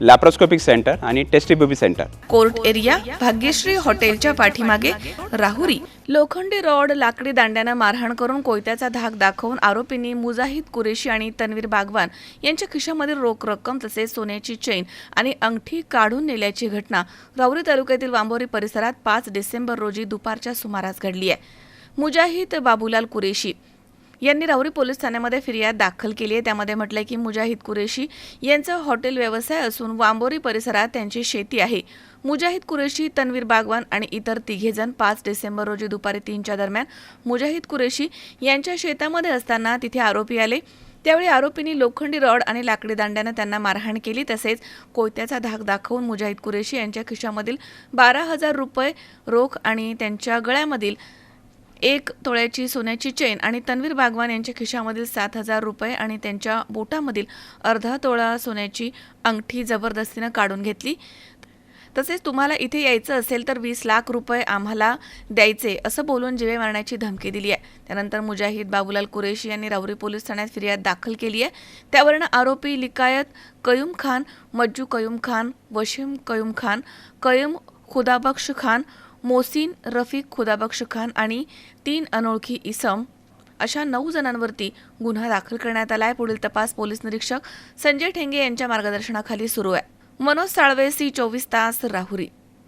Laparoscopic centre आणि test baby centre court area Bhagyashree हॉटेलच्या पाठीमागे राहुरी लोखंडी रॉड लाकडी दांड्यानं मारहाण करून कोयत्याचा धाक दाखवून आरोपींनी मुजाहिद कुरेशी आणि तन्वीर बागवान यांच्या खिशामधील रोख रक्कम तसेच सोन्याची चैन आणि अंगठी काढून नेल्याची घटना राहुरी तालुक्यातील वांबोरी परिसरात पाच डिसेंबर रोजी दुपारच्या सुमारास घडली आहे. मुजाहिद बाबूलाल कुरेशी यांनी राहुरी पोलीस ठाण्यामध्ये फिर्याद दाखल केली आहे. त्यामध्ये म्हटलंय की मुजाहिद कुरेशी यांचा हॉटेल व्यवसाय असून वांबोरी परिसरात त्यांची शेती आहे. मुजाहिद कुरेशी तन्वीर बागवान आणि इतर तिघेजण पाच डिसेंबर रोजी दुपारी तीनच्या दरम्यान मुजाहिद कुरेशी यांच्या शेतामध्ये असताना तिथे आरोपी आले. त्यावेळी आरोपींनी लोखंडी रॉड आणि लाकडी दांड्यानं त्यांना मारहाण केली. तसेच कोयत्याचा धाक दाखवून मुजाहिद कुरेशी यांच्या खिशामधील बारा हजार रुपये रोख आणि त्यांच्या गळ्यामधील एक तोळ्याची सोन्याची चेन आणि तन्वीर बागवान यांच्या खिशामधील सात हजार रुपये आणि त्यांच्या बोटामधील अर्धा तोळा सोन्याची अंगठी जबरदस्तीनं काढून घेतली. तसेच तुम्हाला इथे यायचं असेल तर वीस लाख रुपये आम्हाला द्यायचे असं बोलून जिवे मारण्याची धमकी दिली आहे. त्यानंतर मुजाहिद बाबूलाल कुरेशी यांनी राहुरी पोलीस ठाण्यात फिर्याद दाखल केली आहे. त्यावरनं आरोपी लिकायत कयूम खान मज्जू कयूम खान वशीम कयूम खान कयूम खुदाबक्ष खान मोसीन रफिक खुदाबक्ष खान आणि तीन अनोळखी इसम अशा नऊ जणांवरती गुन्हा दाखल करण्यात आला आहे. पुढील तपास पोलीस निरीक्षक संजय ठेंगे यांच्या मार्गदर्शनाखाली सुरू आहे. मनोज साळवे सी चोवीस तास राहुरी.